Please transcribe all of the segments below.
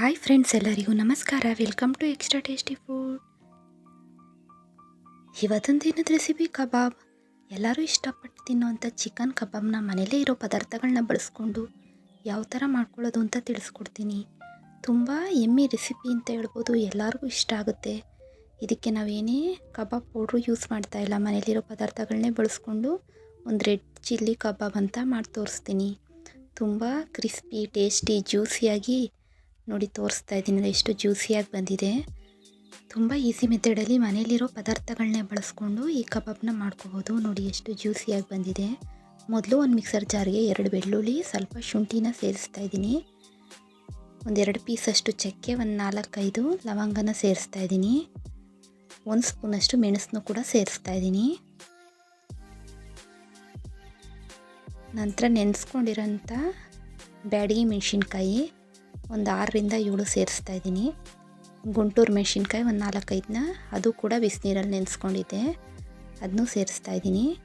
Hi friends ಎಲ್ಲರಿಗೂ ನಮಸ್ಕಾರ. Welcome to extra tasty food ಇವತ್ತೊಂದು ದಿನದ ರೆಸಿಪಿ ಕಬಾಬ್. ಎಲ್ಲರೂ ಇಷ್ಟಪಟ್ಟು ತಿನ್ನುವಂಥ ಚಿಕನ್ ಕಬಾಬ್ನ ಮನೇಲೇ ಇರೋ ಪದಾರ್ಥಗಳನ್ನ ಬಳಸ್ಕೊಂಡು ಯಾವ ಥರ ಮಾಡ್ಕೊಳ್ಳೋದು ಅಂತ ತಿಳಿಸ್ಕೊಡ್ತೀನಿ. ತುಂಬ ಎಮ್ಮೆ ರೆಸಿಪಿ ಅಂತ ಹೇಳ್ಬೋದು. ಎಲ್ಲರಿಗೂ ಇಷ್ಟ ಆಗುತ್ತೆ. ಇದಕ್ಕೆ ನಾವೇನೇ ಕಬಾಬ್ ಪೌಡ್ರು ಯೂಸ್ ಮಾಡ್ತಾ ಇಲ್ಲ ಮನೇಲಿರೋ ಪದಾರ್ಥಗಳನ್ನೇ ಬಳಸ್ಕೊಂಡು ಒಂದು ರೆಡ್ ಚಿಲ್ಲಿ ಕಬಾಬ್ ಅಂತ ಮಾಡಿ ತೋರಿಸ್ತೀನಿ ತುಂಬ ಕ್ರಿಸ್ಪಿ ಟೇಸ್ಟಿ ಜ್ಯೂಸಿಯಾಗಿ ನೋಡಿ ತೋರಿಸ್ತಾ ಇದ್ದೀನಿ. ಎಷ್ಟು ಜ್ಯೂಸಿಯಾಗಿ ಬಂದಿದೆ. ತುಂಬ ಈಸಿ ಮೆಥಡಲ್ಲಿ ಮನೇಲಿರೋ ಪದಾರ್ಥಗಳನ್ನೇ ಬಳಸ್ಕೊಂಡು ಈ ಕಬಾಬ್ನ ಮಾಡ್ಕೋಬೋದು. ನೋಡಿ ಎಷ್ಟು ಜ್ಯೂಸಿಯಾಗಿ ಬಂದಿದೆ. ಮೊದಲು ಒಂದು ಮಿಕ್ಸರ್ ಜಾರ್ಗೆ ಎರಡು ಬೆಳ್ಳುಳ್ಳಿ, ಸ್ವಲ್ಪ ಶುಂಠಿನ ಸೇರಿಸ್ತಾ ಇದ್ದೀನಿ. ಒಂದೆರಡು ಪೀಸಷ್ಟು ಚಕ್ಕೆ, ಒಂದು ನಾಲ್ಕೈದು ಲವಂಗನ ಸೇರಿಸ್ತಾ ಇದ್ದೀನಿ. ಒಂದು ಸ್ಪೂನಷ್ಟು ಮೆಣಸನ್ನು ಕೂಡ ಸೇರಿಸ್ತಾ ಇದ್ದೀನಿ. ನಂತರ ನೆನೆಸ್ಕೊಂಡಿರೋಂಥ ಬ್ಯಾಡಗಿ ಮೆಣಸಿನ್ಕಾಯಿ ಒಂದು ಆರರಿಂದ ಏಳು ಸೇರಿಸ್ತಾ ಇದ್ದೀನಿ. ಗುಂಟೂರು ಮೆಣಸಿನ್ಕಾಯಿ ಒಂದು ನಾಲ್ಕೈದನ್ನ ಅದು ಕೂಡ ಬಿಸಿನೀರಲ್ಲಿ ನೆನೆಸ್ಕೊಂಡಿದ್ದೆ. ಅದನ್ನೂ ಸೇರಿಸ್ತಾ ಇದ್ದೀನಿ.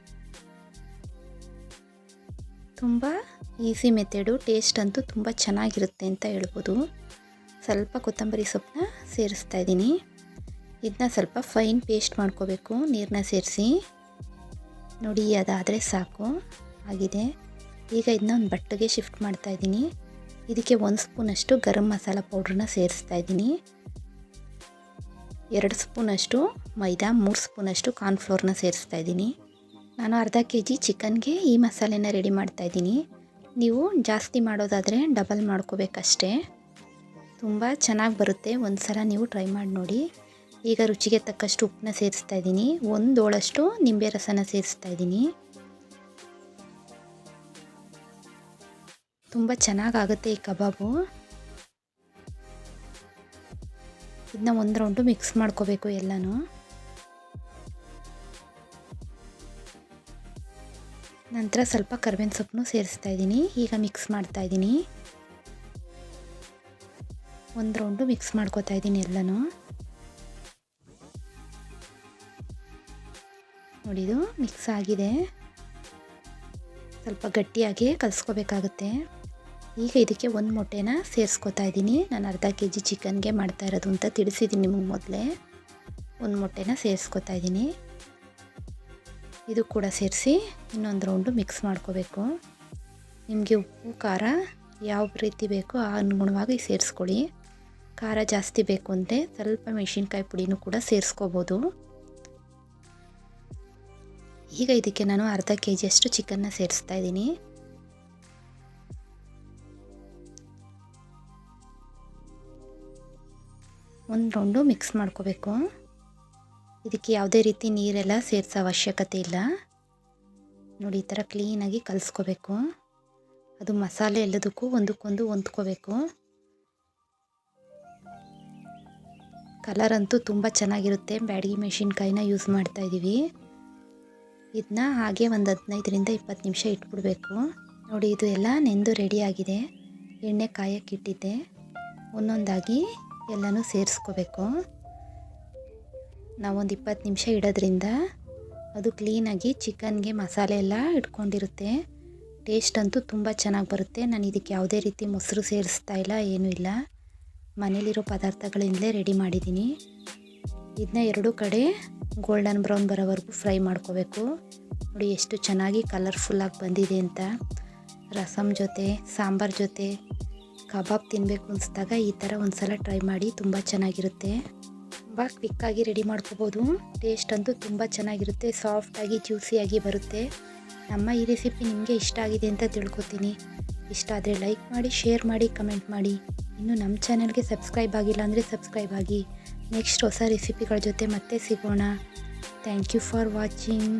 ತುಂಬ ಈಸಿ ಮೆಥಡು, ಟೇಸ್ಟ್ ಅಂತೂ ತುಂಬ ಚೆನ್ನಾಗಿರುತ್ತೆ ಅಂತ ಹೇಳ್ಬೋದು. ಸ್ವಲ್ಪ ಕೊತ್ತಂಬರಿ ಸೊಪ್ಪನ್ನ ಸೇರಿಸ್ತಾ ಇದ್ದೀನಿ. ಇದನ್ನ ಸ್ವಲ್ಪ ಫೈನ್ ಪೇಸ್ಟ್ ಮಾಡ್ಕೋಬೇಕು ನೀರನ್ನ ಸೇರಿಸಿ. ನೋಡಿ ಅದಾದರೆ ಸಾಕು. ಆಗಿದೆ. ಈಗ ಇದನ್ನ ಒಂದು ಬಟ್ಟೆಗೆ ಶಿಫ್ಟ್ ಮಾಡ್ತಾ ಇದ್ದೀನಿ. ಇದಕ್ಕೆ ಒಂದು ಸ್ಪೂನಷ್ಟು ಗರಂ ಮಸಾಲ ಪೌಡ್ರನ್ನ ಸೇರಿಸ್ತಾ ಇದ್ದೀನಿ. ಎರಡು ಸ್ಪೂನಷ್ಟು ಮೈದಾ, ಮೂರು ಸ್ಪೂನಷ್ಟು ಕಾರ್ನ್ಫ್ಲೋರ್ನ ಸೇರಿಸ್ತಾ ಇದ್ದೀನಿ. ನಾನು ಅರ್ಧ ಕೆ ಜಿ ಚಿಕನ್ಗೆ ಈ ಮಸಾಲೆನ ರೆಡಿ ಮಾಡ್ತಾ ಇದ್ದೀನಿ. ನೀವು ಜಾಸ್ತಿ ಮಾಡೋದಾದರೆ ಡಬಲ್ ಮಾಡ್ಕೋಬೇಕಷ್ಟೇ. ತುಂಬ ಚೆನ್ನಾಗಿ ಬರುತ್ತೆ ಒಂದು ಸಲ ನೀವು ಟ್ರೈ ಮಾಡಿ ನೋಡಿ. ಈಗ ರುಚಿಗೆ ತಕ್ಕಷ್ಟು ಉಪ್ಪನ್ನ ಸೇರಿಸ್ತಾ ಇದ್ದೀನಿ. ಒಂದು ಓಳಷ್ಟು ನಿಂಬೆ ರಸನ ಸೇರಿಸ್ತಾ ಇದ್ದೀನಿ. ತುಂಬ ಚೆನ್ನಾಗಾಗುತ್ತೆ ಈ ಕಬಾಬು. ಇದನ್ನ ಒಂದು ರೌಂಡು ಮಿಕ್ಸ್ ಮಾಡ್ಕೋಬೇಕು ಎಲ್ಲನೂ. ನಂತರ ಸ್ವಲ್ಪ ಕರ್ಬೇವಿನ ಸೊಪ್ಪನ್ನು ಸೇರಿಸ್ತಾ ಇದ್ದೀನಿ. ಈಗ ಮಿಕ್ಸ್ ಮಾಡ್ತಾ ಇದ್ದೀನಿ. ಒಂದು ರೌಂಡು ಮಿಕ್ಸ್ ಮಾಡ್ಕೋತಾ ಇದ್ದೀನಿ ಎಲ್ಲನೂ. ನೋಡಿದು ಮಿಕ್ಸ್ ಆಗಿದೆ. ಸ್ವಲ್ಪ ಗಟ್ಟಿಯಾಗಿ ಕಲಿಸ್ಕೋಬೇಕಾಗುತ್ತೆ. ಈಗ ಇದಕ್ಕೆ ಒಂದು ಮೊಟ್ಟೆನ ಸೇರಿಸ್ಕೊತಾ ಇದ್ದೀನಿ. ನಾನು ಅರ್ಧ ಕೆ ಜಿ ಚಿಕನ್ಗೆ ಮಾಡ್ತಾ ಇರೋದು ಅಂತ ತಿಳಿಸಿದ್ದೀನಿ ನಿಮಗೆ ಮೊದಲೇ. ಒಂದು ಮೊಟ್ಟೆನ ಸೇರಿಸ್ಕೊತಾ ಇದ್ದೀನಿ. ಇದು ಕೂಡ ಸೇರಿಸಿ ಇನ್ನೊಂದು ರೌಂಡು ಮಿಕ್ಸ್ ಮಾಡ್ಕೋಬೇಕು. ನಿಮಗೆ ಉಪ್ಪು, ಖಾರ ಯಾವ ರೀತಿ ಬೇಕೋ ಆ ಅನುಗುಣವಾಗಿ ಸೇರಿಸ್ಕೊಳ್ಳಿ. ಖಾರ ಜಾಸ್ತಿ ಬೇಕು ಅಂದರೆ ಸ್ವಲ್ಪ ಮೆಣಸಿನ್ಕಾಯಿ ಪುಡಿನೂ ಕೂಡ ಸೇರಿಸ್ಕೋಬೋದು. ಈಗ ಇದಕ್ಕೆ ನಾನು ಅರ್ಧ ಕೆ ಜಿಯಷ್ಟು ಚಿಕನ್ನ ಸೇರಿಸ್ತಾ ಇದ್ದೀನಿ. ಒಂದು ರೌಂಡು ಮಿಕ್ಸ್ ಮಾಡ್ಕೋಬೇಕು. ಇದಕ್ಕೆ ಯಾವುದೇ ರೀತಿ ನೀರೆಲ್ಲ ಸೇರಿಸೋ ಅವಶ್ಯಕತೆ ಇಲ್ಲ. ನೋಡಿ, ಈ ಥರ ಕ್ಲೀನಾಗಿ ಕಲಿಸ್ಕೋಬೇಕು. ಅದು ಮಸಾಲೆ ಎಲ್ಲದಕ್ಕೂ ಒಂದಕ್ಕೊಂದು ಹೊಂದ್ಕೋಬೇಕು. ಕಲರ್ ಅಂತೂ ತುಂಬ ಚೆನ್ನಾಗಿರುತ್ತೆ. ಬ್ಯಾಡಗಿ ಮೆಣಸಿನ್ಕಾಯಿನ ಯೂಸ್ ಮಾಡ್ತಾ ಇದ್ದೀವಿ ಇದನ್ನ ಹಾಗೆ ಒಂದು ಹದಿನೈದರಿಂದ ಇಪ್ಪತ್ತು ನಿಮಿಷ ಇಟ್ಬಿಡ್ಬೇಕು. ನೋಡಿ, ಇದು ಎಲ್ಲ ನೆಂದು ರೆಡಿಯಾಗಿದೆ ಎಣ್ಣೆ ಕಾಯಕ್ಕಿಟ್ಟಿದ್ದೆ ಒಂದೊಂದಾಗಿ ಎಲ್ಲನೂ ಸೇರಿಸ್ಕೋಬೇಕು. ನಾವೊಂದು ಇಪ್ಪತ್ತು ನಿಮಿಷ ಇಡೋದ್ರಿಂದ ಅದು ಕ್ಲೀನಾಗಿ ಚಿಕನ್ಗೆ ಮಸಾಲೆ ಎಲ್ಲ ಇಟ್ಕೊಂಡಿರುತ್ತೆ. ಟೇಸ್ಟ್ ಅಂತೂ ತುಂಬ ಚೆನ್ನಾಗಿ ಬರುತ್ತೆ. ನಾನು ಇದಕ್ಕೆ ಯಾವುದೇ ರೀತಿ ಮೊಸರು ಸೇರಿಸ್ತಾ ಇಲ್ಲ, ಏನೂ ಇಲ್ಲ. ಮನೇಲಿರೋ ಪದಾರ್ಥಗಳಿಂದಲೇ ರೆಡಿ ಮಾಡಿದ್ದೀನಿ. ಇದನ್ನ ಎರಡು ಕಡೆ ಗೋಲ್ಡನ್ ಬ್ರೌನ್ ಬರೋವರೆಗೂ ಫ್ರೈ ಮಾಡ್ಕೋಬೇಕು. ನೋಡಿ ಎಷ್ಟು ಚೆನ್ನಾಗಿ ಕಲರ್ಫುಲ್ಲಾಗಿ ಬಂದಿದೆ ಅಂತ. ರಸಮ್ ಜೊತೆ, ಸಾಂಬಾರ್ ಜೊತೆ ಕಬಾಬ್ ತಿನ್ನಬೇಕು ಅನಿಸಿದಾಗ ಈ ಥರ ಒಂದು ಸಲ ಟ್ರೈ ಮಾಡಿ ತುಂಬ ಚೆನ್ನಾಗಿರುತ್ತೆ. ತುಂಬ ಕ್ವಿಕ್ಕಾಗಿ ರೆಡಿ ಮಾಡ್ಕೋಬೋದು. ಟೇಸ್ಟ್ ಅಂತೂ ತುಂಬ ಚೆನ್ನಾಗಿರುತ್ತೆ. ಸಾಫ್ಟಾಗಿ, ಜ್ಯೂಸಿಯಾಗಿ ಬರುತ್ತೆ. ನಮ್ಮ ಈ ರೆಸಿಪಿ ನಿಮಗೆ ಇಷ್ಟ ಆಗಿದೆ ಅಂತ ತಿಳ್ಕೊತೀನಿ. ಇಷ್ಟ ಆದರೆ ಲೈಕ್ ಮಾಡಿ, ಶೇರ್ ಮಾಡಿ, ಕಮೆಂಟ್ ಮಾಡಿ. ಇನ್ನು ನಮ್ಮ ಚಾನಲ್ಗೆ ಸಬ್ಸ್ಕ್ರೈಬ್ ಆಗಿಲ್ಲ ಅಂದರೆ ಸಬ್ಸ್ಕ್ರೈಬ್ ಆಗಿ. ನೆಕ್ಸ್ಟ್ ಹೊಸ ರೆಸಿಪಿಗಳ ಜೊತೆ ಮತ್ತೆ ಸಿಗೋಣ. Thank you for watching.